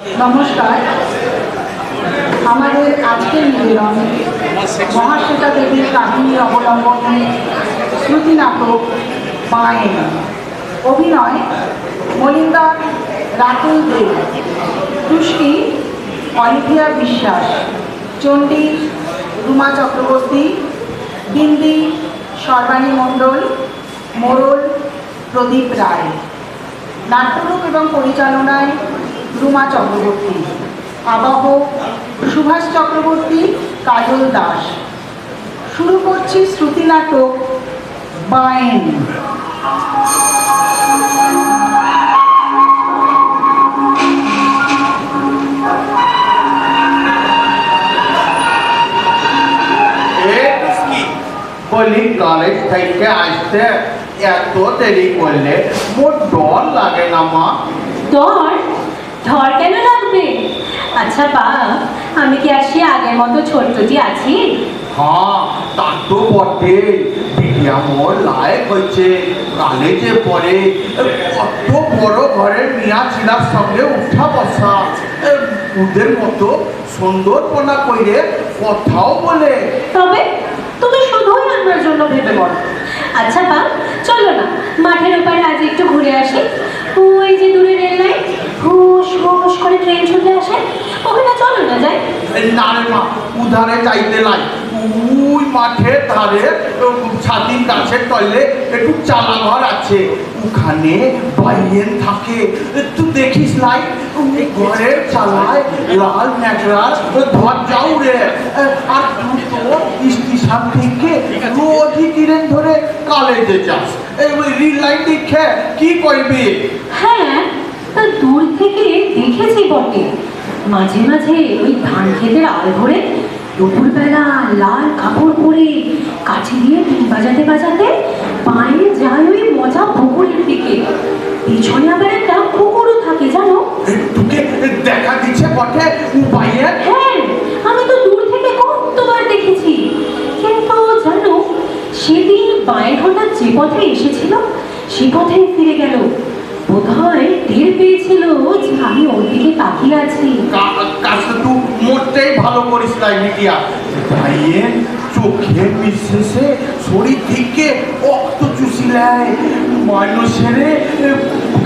নমস্কার। আমাদের আজকের নিবেদন মহাশ্বেতা দেবীর কাহিনী অবলম্বনে শ্রুতি নাটক মায়েন অভিনয় মলিন্দার রাতুল দেব তুষ্টি অলিভিয়া বিশ্বাস। চণ্ডী রুমা চক্রবর্তী। বিন্দি সর্বাণী মণ্ডল। মোরল প্রদীপ রায়। নাট্যরূপ এবং পরিচালনায় রুমা চক্রবর্তী। আবাহ সুভাষ চক্রবর্তী কাজল দাস। শুরু করছি শ্রুতি নাটক বায়েন। বলি কলেজ থেকে আসতে এত দেরি করলে মোট ডর লাগে না মা। ধর ধর কেন লাগবে? আচ্ছা বা আমি কি আর সে আগের মতো ছোট্টটি আছি? হ্যাঁ তা তো বটে বিটিয়া মোর লায়ক হয়েছে। কলেজে পড়ে কত বড় ঘরের মিয়া ছিলার সঙ্গে উঠা বসা। ওদের মতো সুন্দরপনা কইরে কথাও বলে। তবে তুমি শুধুই আমার জন্য ভেবে বলো আচ্ছা বা চলো না মাঠের ওপারে আজ একটু ঘুরে আসি। ওই যে দূরে রেল লাইন হুস করে ট্রেন ছুটে আসে। ওখানে চলো না না রে মা উধারে যাইতে লাই ওই মাঠের ধারে ছাতির তলে একটু চালা ঘর আছে। ওখানে বাইরেন থাকে। তুই দেখিস লাই ওই ঘরের চালায় লাল ন্যাকড়ার ধ্বজা উড়ে আর তুই তো স্টেশন থেকে রোজই ট্রেন ধরে কলেজে যাস। এই রিল লাইন দেখে কি করবি হ্যাঁ তা দূর থেকে দেখেছি বটে। মাঝে মাঝে ওই ধান ক্ষেতের আল ধরে দুপুরবেলা লাল কাপড় পরে কাছে দিয়ে টিন বাজাতে বাজাতে পায়ে যায় ওই মজা পুকুরের দিকে। পিছনে আবার একটা কুকুরও থাকে জানো? তোকে দেখা দিচ্ছে বটে বাইরে হ্যাঁ আমি তো দূর থেকে কতবার দেখেছি। কিন্তু জানো সেদিন বায়ের হঠাৎ যে পথে এসেছিল সে পথেই ফিরে গেল। বোধহয় টের পেয়েছিল যে আমি ওর দিকে তাকিয়ে আছি। কাজটা তুই মোটেই ভালো করিস নাই মিডিয়া ভাইয়ে চোখে বিশেষে শরীর থেকে রক্ত চুষিলায় মানুষের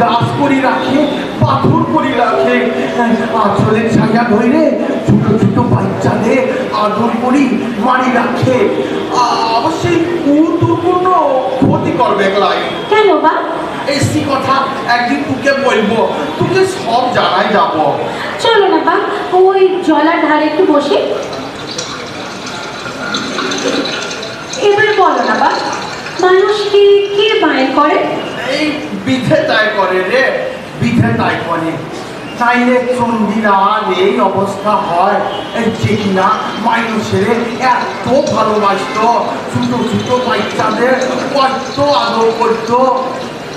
গাছ করি রাখে পাথর করি রাখে। আসলে ছায়া ধরে ছোট ছোট বাচ্চাদের আদর করি মারি রাখে। অবশ্যই কোনো ক্ষতি করবে কেন বা? এসি কথা একদিন তোকে বলব। তোকে সব জানাই যাব। চলো না বা ওই জলার ধারে একটু বসি। এবার বলো না বা মানুষকে কে বায় করে? এই বিধে তাই করে রে বিধে তাই করে। তাইলে চন্ডিরা এই অবস্থা হয় এই যে কিনা মানুষের এত ভালোবাসত ছোট ছোট বাচ্চাদের কত আদর করত।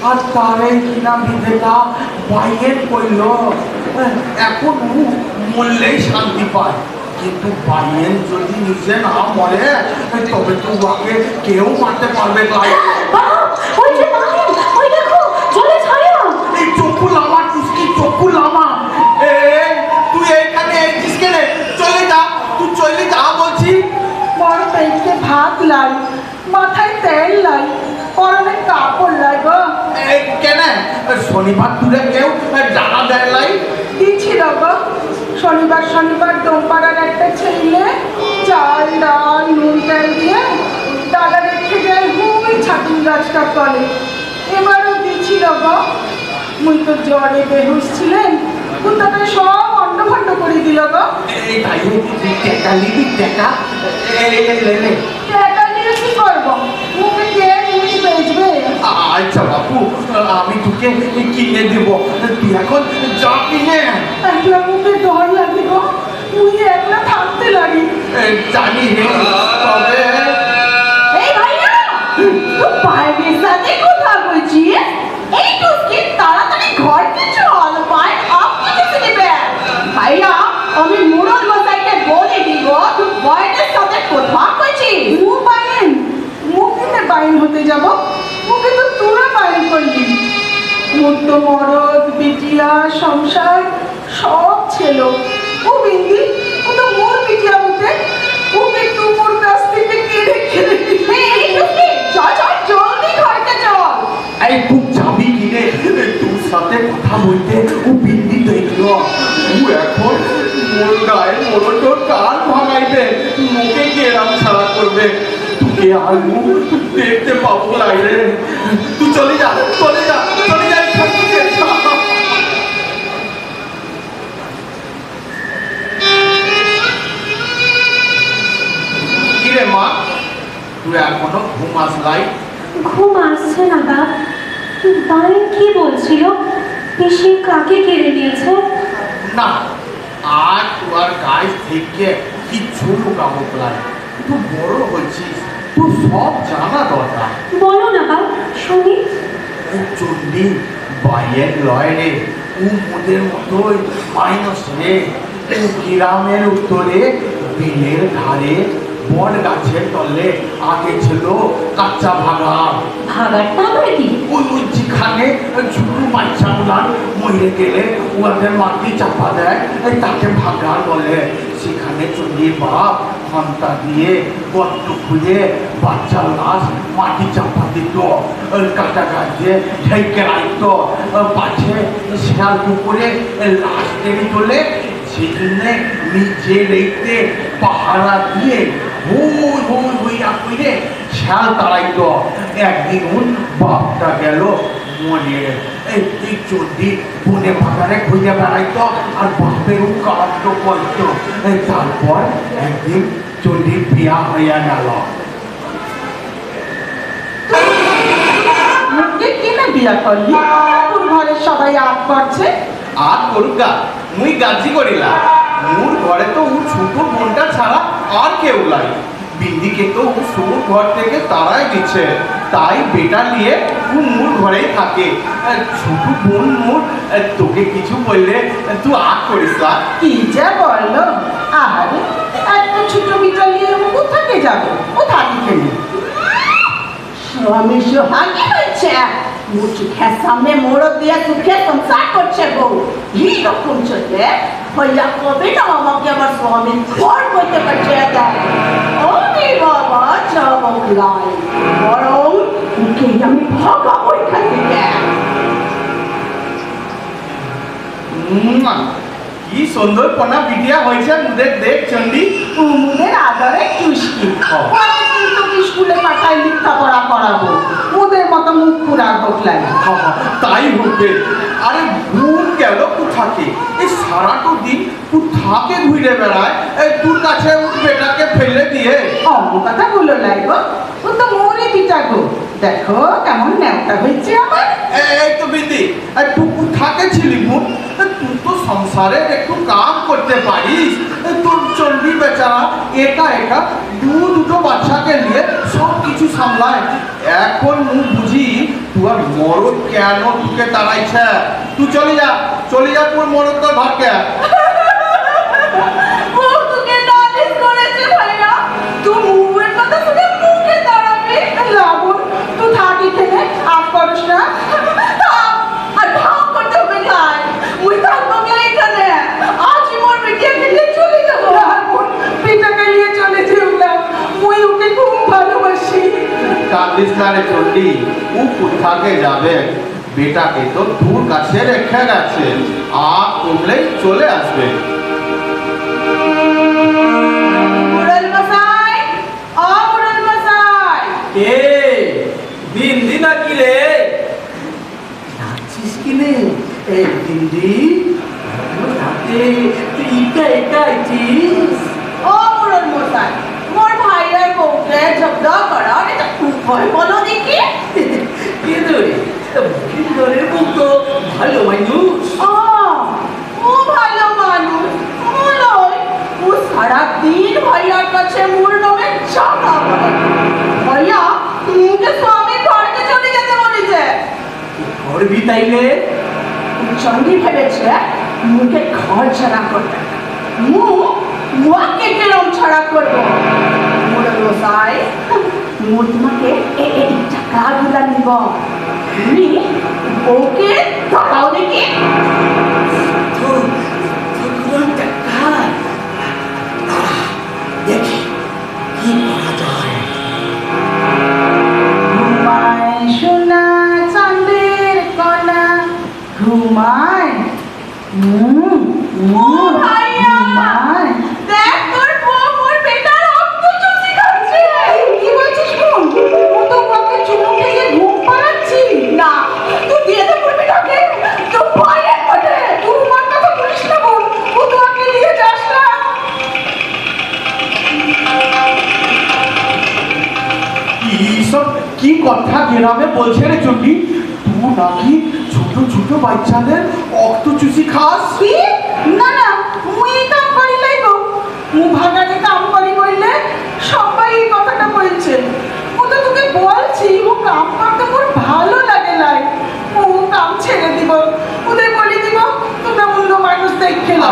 আর তারে কিনা বিধেটা বাইরে করল এখন মরলেই শান্তি পায়। কিন্তু যদি নিজে না মরে তবে তো উহাকে কেউ মারতে পারবে না। বাবা, ওই যে বাহির, ওই দেখো, জলে চক্ষু লামা টুসকি চক্ষু লামা তুই এখানে এসেছিস কেনে? চলে যা তুই চলে যা বলছি। বড় ভাত লাই মাথায় তেল লাই পরনে কাপড় লাই কেন? শনিবার তুলে কেউ? জানা দেয় লাই। দিচ্ছিল গো? শনিবার শনিবার দোমপাড়ার একটা ছেলে চাল ডাল নুন তেল দিয়ে দাদা রেখে যায় হুই ছাতুন গাছটা তলে। এবারও দিচ্ছিল গো? মুই তো জ্বরে বেহুশ ছিলেন। কুত্তাটা সব ভন্ড করে দিল গো? এই টেকা লিবি টেকা। টাকা নিয়ে কি করব মুখে কে জিনিস বেচবে আচ্ছা বাপু আমি তোকে কিনে দেবো তুই এখন যা কিনে একলা মুখে ডর লাগে গো মুই একলা থাকতে লাগি জানি রে তবে এই ভাইয়া তুই পায়ের সাথে কথা বলছিস এই টুসকি তাড়াতাড়ি ঘরকে চল পায়ের আপ কিছু দিবে ভাইয়া আমি মুরল মোরটোর কান ভাঙাইবে মুখে গেরাম ছাড়া করবে। তোকে আলু দেখতে পাবো নাই রে। তুই চলে যা চলে যা চলে যা। কিরে মা? তুই এখনও ঘুম আসলাই? ঘুম আসছে না বাপ। কি বলছিল? পিসি কাকে কেড়ে নিয়েছে? না আজ তোর গাছ থেকে কিচ্ছু লুকাবো প্লাই তুই বড় হয়েছিস তুই সব জানা দরকার। বলো না বাপ শুনি। ও চন্ডি বাইয়ের লয় রে ও মোদের মতোই মাইনস রে। ও গ্রামের উত্তরে বিলের ধারে বট গাছের তলে আগে ছিল কাঁচা ভাগা ভাগারটা আবার কি? ওই ওই যেখানে ছোট বাচ্চা গুলান মরে গেলে ওদের মাটি চাপা দেয় তাকে ভাগার বলে। সেখানে চন্ডির বাপ ঘণ্টা দিয়ে গর্ত খুঁজে বাচ্চা লাশ মাটি চাপা দিত। কাটা গাছে ঢেকে রাখত। পাছে শেয়াল পুকুরে লাশ টেনে তোলে সেখানে নিজে রেখতে পাহারা দিয়ে হুই হুই হইয়া কইরে শেয়াল তাড়াইতো একদিন উন বাপটা গেল মনে এই চন্ডি বনে পাকারে খুঁজে বেড়াইতো আর বাপের কাণ্ড করতো এই তারপর একদিন চন্ডির বিয়া হইয়া গেল। বিয়া করলি? তোর ঘরের সবাই আপ করছে? আর করুকা মুই গাজি করিলা মোর ঘরে তো ও ছোট ছাড়া আর কেউ নাই। বিন্দিকে তো ও ছোট ঘর থেকে তারাই দিচ্ছে। তাই বেটা নিয়ে ও মোর ঘরেই থাকে। ছোট বোন মোর তোকে কিছু বললে তুই আগ করিস না। কি যে বলল? আরে এত ছোট বিটা নিয়ে ও কোথাকে যাবে? ও থাকি কেন স্বামী সোহাগী হয়েছে। মুখ সামনে মোড়ক দিয়ে সুখে সংসার করছে বউ এইরকম চললে হইয়া কবে না আমাকে আমার স্বামীর ঘর করতে পারছে ওরে বাবা চমক লাই বরং ওকে আমি ভাগাবো এখান থেকে কি সুন্দর কন্যা পিটিয়া হয়েছে মুদের দেখ চন্ডি কুমুদের আদরে তোকে স্কুলে পাঠায় লেখাপড়া করাবো। ওদের মতো মুখ পুরা বাবা, তাই হবে আরে ভুল গেল কোথাকে? এই সারাটো দিন কোথাকে ঘুরে বেড়ায়? এই তোর কাছে বেটাকে ফেলে দিয়ে। অন্য কথা বলল লাগবো ও তো মরে পিতা গো। দেখো কেমন ন্যাওটা হয়েছে আমার। এ- এই তো এই তুই কোথাকে ছিলি মুখ? তুই তো সংসারে একটু কাম করতে পারিস। চন্ডি বেচারা একা একা দু দুটো বাচ্চাকে নিয়ে সব কিছু সামলায়। এখন মু বুঝি তোর মরদ কেন তোকে তাড়াইছে তুই চলে যা চলে যা তোর মরদ তোর ভাগ্যে। ও কাঁদিস না রে চন্ডি ও কোথাকে যাবে। বেটাকে তো দূর কাছে রেখে গেছে। আর কমলেই চলে আসবে। মুরল মশাই নাকি রে? ডাকছিস কি নে? এই বিন্দি রাতে তুই একা ও মুরল মশাই। ভাইয়ের করা এটা ভয় বলো দেখি কে রে মুখির ঘরের তো ভালো মানুষ ভাইয়া মুখে স্বামী ঘরকে চলে যেতে বলেছে করবি তাইলে চন্ডি ভেবেছে মুখে ঘর ছাড়া করবে মু মুখকে কেরম ছাড়া করব মোর মশাই মু তোমাকে এই টাকাগুলা নিব। তুমি বৌকে দাঁড়াও দেখি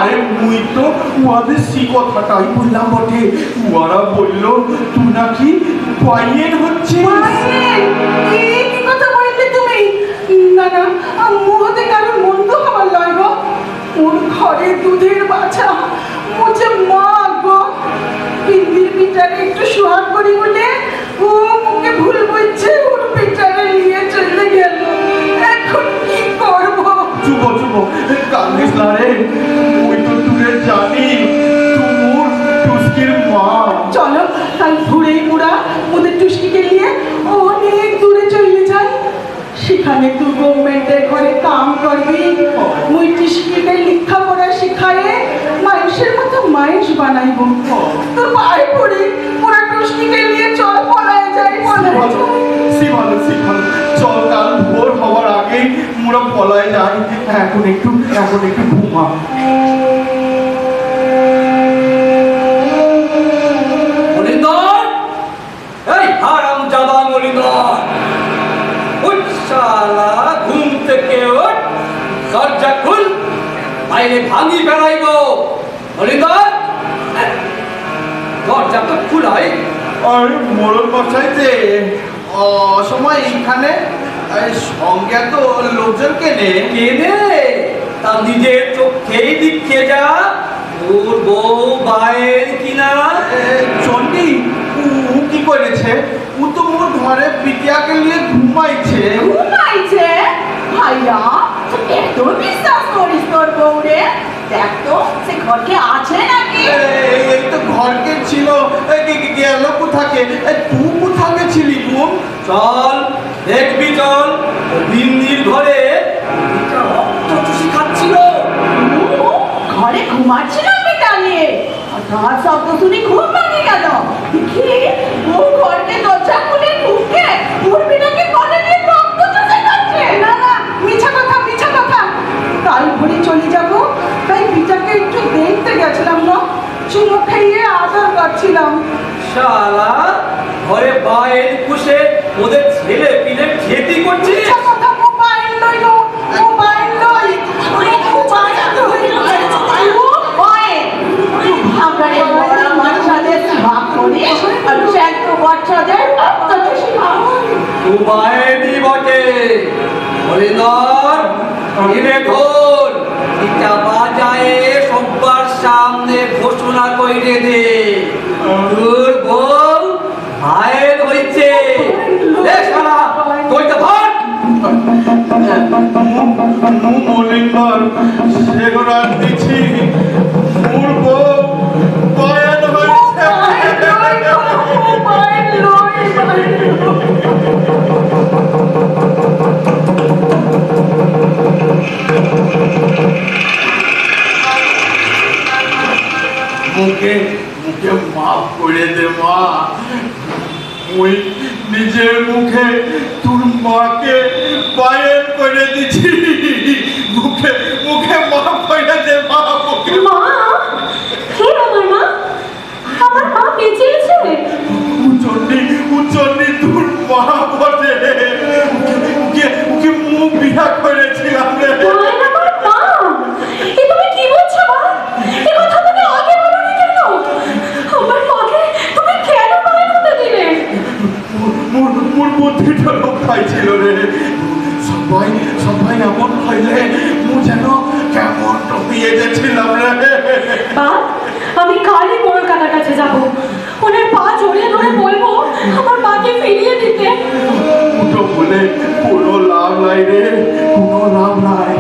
আরে মুই তো উহাদের সি কথাটাই বললাম বটে। উহারা বলল তুই নাকি পাইয়ের হচ্ছে? মায়ের, কি কথা বললে তুমি? না না মুহতে কারোর মন্দ হবার লয় গো। ওর ঘরে দুধের বাছা। মুছে মা গো। পিন্দির পিটারে একটু সোহাগ করি বলে ও মুখে ভুল বলছে ওর পিটারে নিয়ে চলে গেল। এখন কি করব? চুপ চুপ কান্দিস না রে। জানি তোর টুস্কির মা চলো কাল ঘুরেই মুড়া ওদের টুসকিকে নিয়ে অনেক দূরে চলে যাই। সেখানে তুই গভর্নমেন্টের ঘরে কাম করবি। মুই টুসকিকে লিখা পড়া শিখায়ে মানুষের মতো মানুষ বানাইব। তোর পায়ে পড়ি পুরা টুসকিকে নিয়ে চল পলায় যাই পলায় সি ভালো চল কাল ভোর হওয়ার আগেই মোরা পলায় যাই। এখন একটু এখন একটু ঘুমা। বাইরে ভাঙি বেড়াইব। মনিন্দর দরজা তো খুলাই। আরে মরণ যে অসময় এইখানে সঙ্গে তো লোকজন কেনে? কেনে? তা নিজের চোখেই যা। ওর বউ বায়ের কিনা চন্ডি ও কি করেছে? ও তো মোর ঘরে পিটিয়াকে নিয়ে ঘুমাইছে। ঘুমাইছে? ভাইয়া এত বিশ্বাস করিস তোর বউরে? দেখ তো সে ঘরকে আছে নাকি? এই তো ঘরকে ছিল। গেল কোথাকে? তুই কোথাকে ছিলি বোন চল দেখবি চল। বিন্দির ঘরে। রক্ত চুষি খাচ্ছিল ঘরে ঘুমাচ্ছিলাম বেটা নিয়ে। হঠাৎ শব্দ শুনে ঘুম ভাঙে গেল। দেখি ও ঘরকে দরজা খুলে ঢুকে ওর খাইয়ে আদর করছিলাম শালা ঘরে বায়ের কুশে ওদের ছেলে পিলে খেতি করছিস? মোবাইল মোবাইল লই। বটে হরিধর বাজায়ে সব্বার সামনে ঘোষণা কইরে দে। তোর বউ ভাইয়ের হইছে। এ শালা তুই তো ভাট মলিন্দর সেগুলো দিছি। মোর বউ বয়ান হয়েছে মোবাইল লই মুখে মুখে মাফ করে দে মা। ওই নিজের মুখে তোর মাকে বায়ের করে দিছি। মুখে মুখে মাফ করে দে মা মুখে মা? কে আমার মা? আমার মা বেঁচে আছে উচন্ডি উচন্ডি তোর মা বটে। ওকে ওকে ওকে মুখ বিয়া করেছিলাম রে। বুদ্ধিটা লোক পাইছিল রে। সবাই সবাই এমন হইলে মু যেন কেমন টপিয়ে গেছিলাম রে। আমি কালই মোড়কাটার কাছে যাব। ওনার পা জড়িয়ে ধরে বলব আমার মাকে ফিরিয়ে দিতে। দুটো বলে কোনো লাভ নাই রে কোনো লাভ নাই।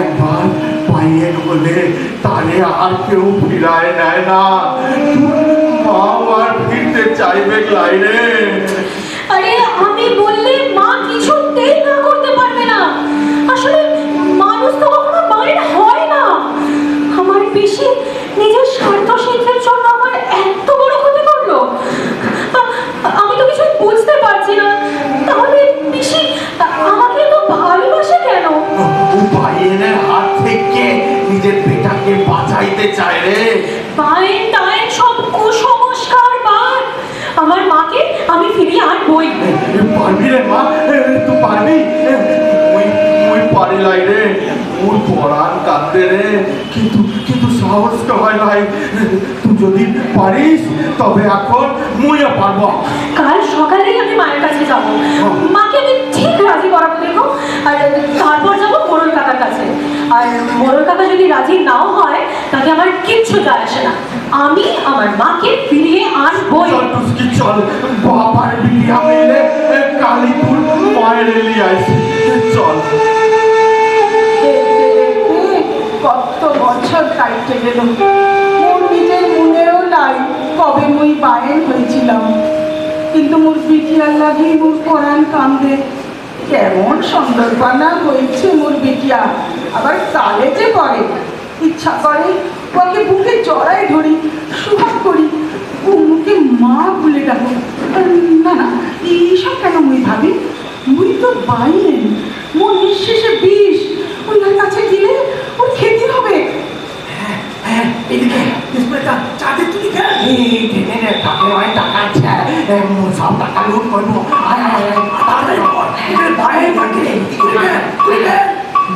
একবার বাইয়ের হলে তারে আর কেউ ফিরায় নেয় না। মা আর ফিরতে চাইবে লাইনে আরে আমি বললে মা কিছুতেই না করতে পারবে না। আসলে মানুষ তো কখনো বাইর হয় না। আমার পিসি নিজের স্বার্থ সিদ্ধির জন্য আমার এত বড় ক্ষতি করল। আমি তো কিছু বুঝতে পারছি না। তাহলে পিসি আমাকে তো ভালোবাসে কেন? বাইয়ের হাত থেকে নিজের বেটাকে বাঁচাইতে চায় রে। পারবি রে মা তুই পারবি? মুই ওই পারি লাই রে মুই পড়ান কাঁদতে রে। কিন্তু কিন্তু সাহস তো হয় ভাই তুই যদি পারিস তবে এখন মুইও পারব কাল সকালেই আমি মায়ের কাছে যাব। মাকে আমি ঠিক রাজি করাবো দেখো। আর তারপর যাব মোরল কাকার কাছে। আর মোরল কাকা যদি রাজি নাও হয় তাতে আমার কিচ্ছু যায় আসে না। আমি আমার মাকে ফিরিয়ে আনবই। চল টুসকি চল। বাবার বিয়া মিলে কালী তোর মায়ের এলি আইসি। চল। কত বছর কাটতে গেল। মোর নিজের মনেও নাই কবে মুই বায়েন হয়েছিলাম। কিন্তু মোর বিটিয়ার লাগি মোর কোরআন কান্দে। কেমন সুন্দরপানা হয়েছে মোর বিটিয়া আবার কালে যে করে ইচ্ছা করে ওকে বুকে জড়াই ধরি সুহাগ করি মুখে মা বলে ডাকো না না এইসব কেন মুই ভাবি মুই তো বাইন মোর নিঃশেষে বিষ ওনার কাছে গেলে ওর খেতে হবে হ্যাঁ টাকা টাকা লুট করব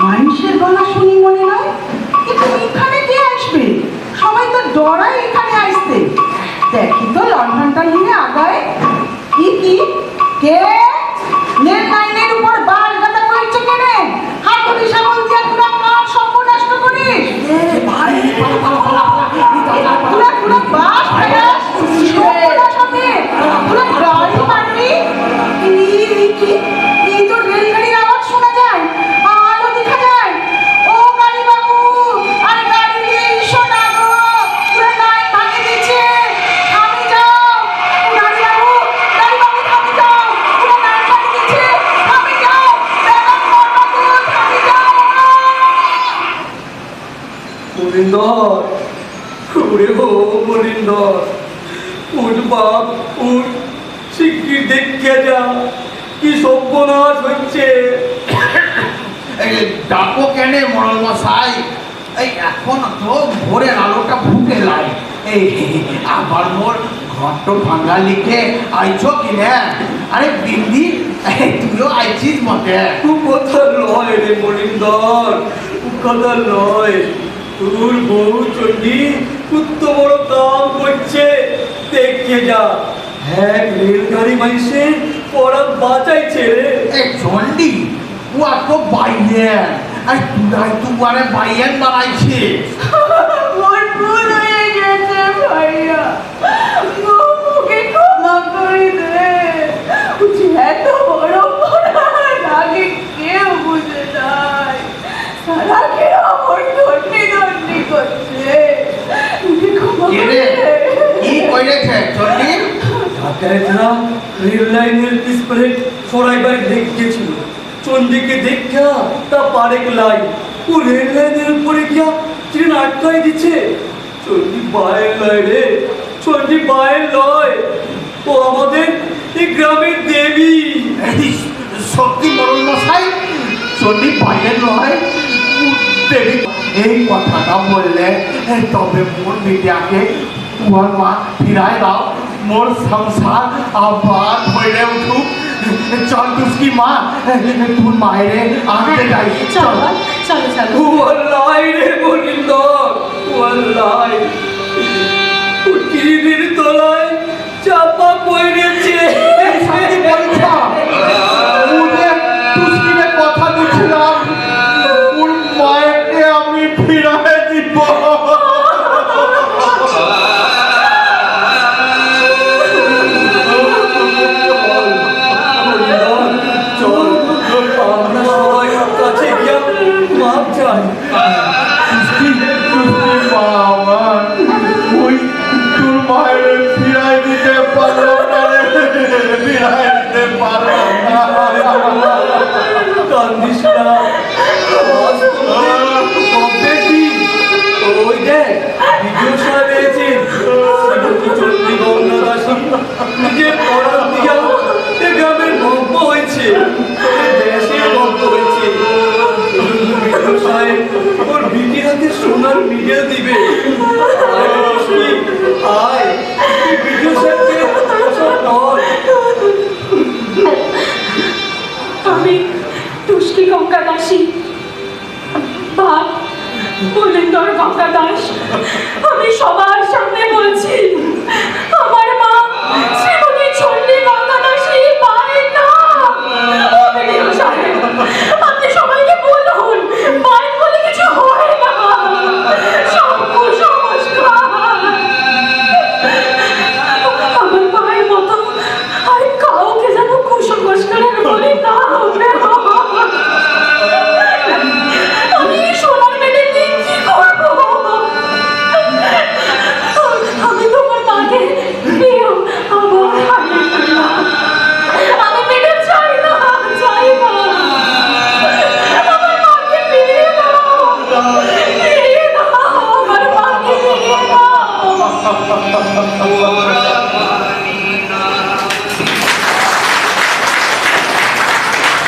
মানুষের গলা শুনি মনে নয় কিন্তু এখানে কে আসবে সবাই তো ডরাই এখানে আসতে দেখি তো লণ্ঠনটা নিয়ে আগায় কি কি কে নের লাইনের উপর গাদা করছ কেনে দিয়া তোরা করিস তোরা তোরা বাস হবে তোরা গাড়ি মারবি কি মনিন্দর ওরে হো মনিন্দর উঠ বাপ উঠ শিগগির দেখে যা কি সর্বনাশ হচ্ছে এই ডাকো কেনে মরল মশাই? এই এখন তো ভোরের আলোটা ফুটে লাই এই আবার মোর ঘরটো ভাঙ্গা লিখে আইছো কি রে আরে বিন্দি তুইও আইছিস মতে কথা লয় রে মনিন্দর কথা লয়। বউ চন্ডি কত বড় কাম করছে। দেখে যা। হ্যাঁ রেলগাড়ি মাইসে পড়া বাঁচাইছে রে। চন্ডি ও তো বাইয়েন আর তুই তুয়ারে বাইয়েন বানাইছিস মোর ভুল হয়ে গেছে ভাইয়া। মুখে ক্ষমা করে দে। বুঝি এত বড় আগে কেউ বুঝে নাই সারা কে আমার রেল লাইনের সরাইবার দেখিয়েছিল চন্ডিকে দেখা তা পারে লাই ও রেল লাইনের উপরে গিয়া ট্রেন আটকাই দিচ্ছে চন্ডি বায়ের লয় রে চন্ডি বায়ের লয়। ও আমাদের এই গ্রামের দেবী। সত্যি মরল মশাই চন্ডি নয় দেবী এই কথাটা বললে তবে মোর মিডিয়াকে উহার মা ফিরায় দাও। মোর সংসার আবার ভরে উঠুক। চল তুসকি মা তোর মায়েরে আনতে যাই। চলো চলো। চলো ওয়াল্লাই রে বলিন্দর ওয়াল্লাই উকিলের তলায় চাপা পড়েছে